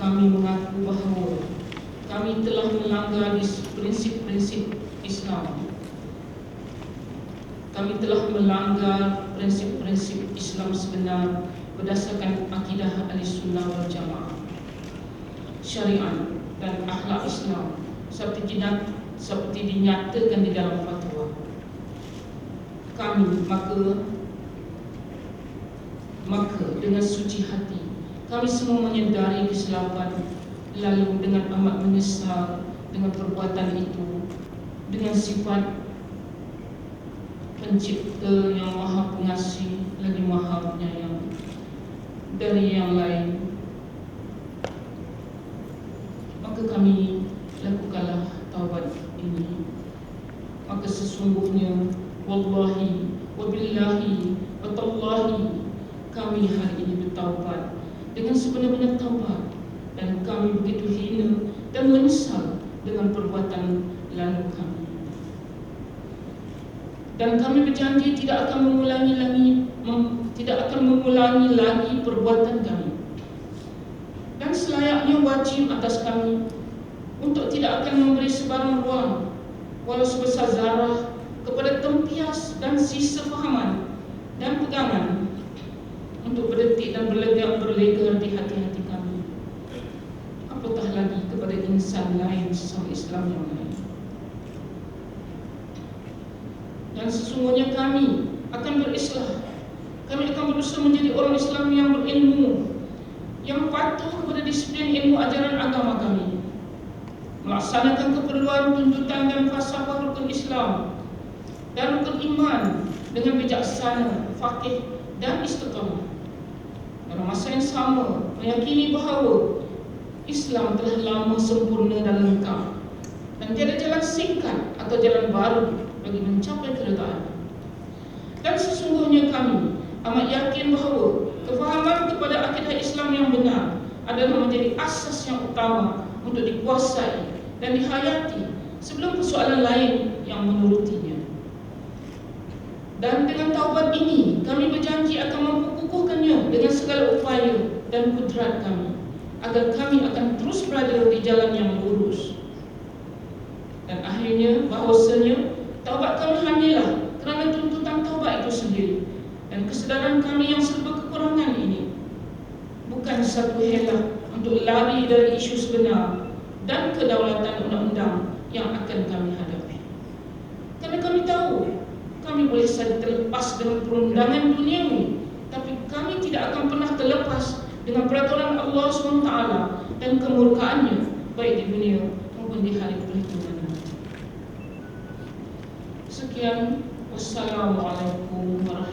kami mengaku bahawa kami telah melanggar prinsip-prinsip Islam. Kami telah melanggar prinsip-prinsip Islam sebenar berdasarkan akidah Ahli Sunnah wal Jamaah. Syariat dan akhlak Islam seperti tidak seperti dinyatakan di dalam fatwa. Kami maka maka dengan suci hati kami semua menyedari kesilapan lalu dengan amat menyesal dengan perbuatan itu dengan sifat pencipta yang maha pengasih lagi maha penyayang dari yang lain. Maka kami lakukanlah taubat ini. Maka sesungguhnya wallahi wabillahi watallahi kami hari ini bertaubat dengan sebenar-benar taubat. Dan kami begitu hina dan menyesal dengan perbuatan lalu kami. Dan kami berjanji tidak akan mengulangi lagi mem, tidak akan mengulangi lagi perbuatan kami. Dan selayaknya wajib atas kami untuk tidak akan memberi sebarang ruang walau sebesar zarah kepada tempias dan sisa fahaman dan pegangan untuk berdetik dan berlegar berlegar di hati-hati kami apatah lagi kepada insan lain sesama Islam yang lain. Dan sesungguhnya kami akan berislah. Kami akan berusaha menjadi orang Islam yang berilmu yang patuh kepada disiplin ilmu ajaran agama kami. Melaksanakan keperluan tuntutan dan falsafah rukun Islam dan rukun iman dengan bijaksana, fakih dan istiqamah. Dalam masa yang sama meyakini bahawa Islam telah lama sempurna dan lengkap dan tiada jalan singkat atau jalan baru bagi mencapai keredaan. Dan sesungguhnya kami amat yakin bahawa kefahaman kepada akidah Islam yang benar adalah menjadi asas yang utama untuk dikuasai dan dihayati sebelum persoalan lain yang menurutinya. Dan dengan taubat ini, kami berjanji akan memperkukuhkannya dengan segala upaya dan kudrat kami agar kami akan terus berada di jalan yang lurus. Dan akhirnya, bahawasanya Taubat kami hanyalah kerana tuntutan taubat itu sendiri dan kesedaran kami yang serba kekurangan ini bukan satu helah untuk lari dari isu sebenar dan kedaulatan undang-undang yang akan kami hadapi. Kerana kami tahu kami boleh saja terlepas dengan perundangan dunia ini, tapi kami tidak akan pernah terlepas dengan peraturan Allah SWT dan kemurkaannya baik di dunia maupun di hari perhitungan. Sekian Wassalamualaikum warahmatullahi